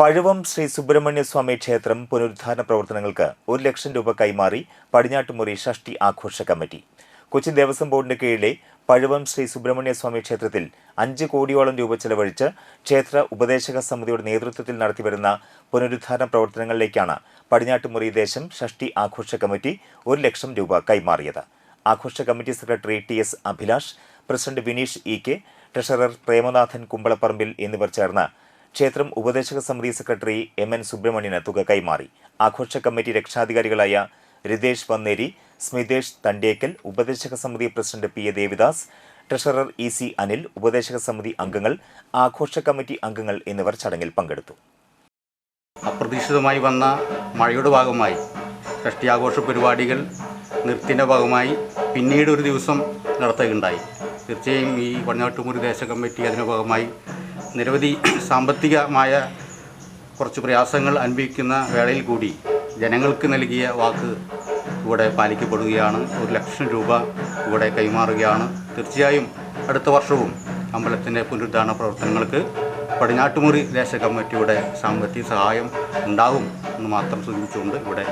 പഴുവം ശ്രീ സുബ്രഹ്മണ്യ സ്വാമി ക്ഷേത്രം പുനരുദ്ധാരണ പ്രവർത്തനങ്ങൾക്ക് ഒരു ലക്ഷം രൂപ കൈമാറി പടിഞ്ഞാട്ടുമുറി ഷഷ്ടി ആഘോഷ കമ്മിറ്റി. കൊച്ചി ദേവസ്വം ബോർഡിന്റെ കീഴിലെ പഴുവം ശ്രീ സുബ്രഹ്മണ്യ സ്വാമി ക്ഷേത്രത്തിൽ അഞ്ച് കോടിയോളം രൂപ ചെലവഴിച്ച് ക്ഷേത്ര ഉപദേശക സമിതിയുടെ നേതൃത്വത്തിൽ നടത്തിവരുന്ന പുനരുദ്ധാരണ പ്രവർത്തനങ്ങളിലേക്കാണ് പടിഞ്ഞാട്ടുമുറി ദേശം ഷഷ്ടി ആഘോഷ കമ്മിറ്റി ഒരു ലക്ഷം രൂപ കൈമാറിയത്. ആഘോഷ committee secretary T S Abhilash president Vineesh E K treasurer Premanathan Kumbalaparambil എന്നിവർ ചേർന്ന് ക്ഷേത്രം ഉപദേശക സമിതി സെക്രട്ടറി എം എൻ സുബ്രഹ്മണ്യന് തുക കൈമാറി. ആഘോഷ കമ്മിറ്റി രക്ഷാധികാരികളായ രിതേഷ് വന്നേരി സ്മിതേഷ് തണ്ടേക്കൽ ഉപദേശക സമിതി president P A Devidas treasurer E C Anil ഉപദേശക സമിതി അംഗങ്ങൾ ആഘോഷ കമ്മിറ്റി അംഗങ്ങൾ എന്നിവർ ചടങ്ങിൽ പങ്കെടുത്തു. അപ്രതീക്ഷിതമായി വന്ന മഴയുടെ ഭാഗമായി ഷഷ്ടിയാഘോഷ പരിപാടികൾ നിർത്തിന്റെ ഭാഗമായി പിന്നീട് ഒരു ദിവസം നടത്തുകയുണ്ടായി. തീർച്ചയായും ഈ പടിഞ്ഞാട്ടുമുറി ദേശ കമ്മിറ്റി അതിന്റെ ഭാഗമായി നിരവധി സാമ്പത്തികമായ കുറച്ച് പ്രയാസങ്ങൾ അനുഭവിക്കുന്ന വേളയിൽ കൂടി ജനങ്ങൾക്ക് നൽകിയ വാക്ക് ഇവിടെ പാലിക്കപ്പെടുകയാണ്. ഒരു ലക്ഷം രൂപ ഇവിടെ കൈമാറുകയാണ്. തീർച്ചയായും അടുത്ത വർഷവും അമ്പലത്തിന്റെ പുനരുദ്ധാരണ പ്രവർത്തനങ്ങൾക്ക് പടിഞ്ഞാട്ടുമുറി ദേശ കമ്മിറ്റിയുടെ സാമ്പത്തിക സഹായം ഉണ്ടാകും എന്ന് മാത്രം സൂചിപ്പിച്ചുകൊണ്ട് ഇവിടെ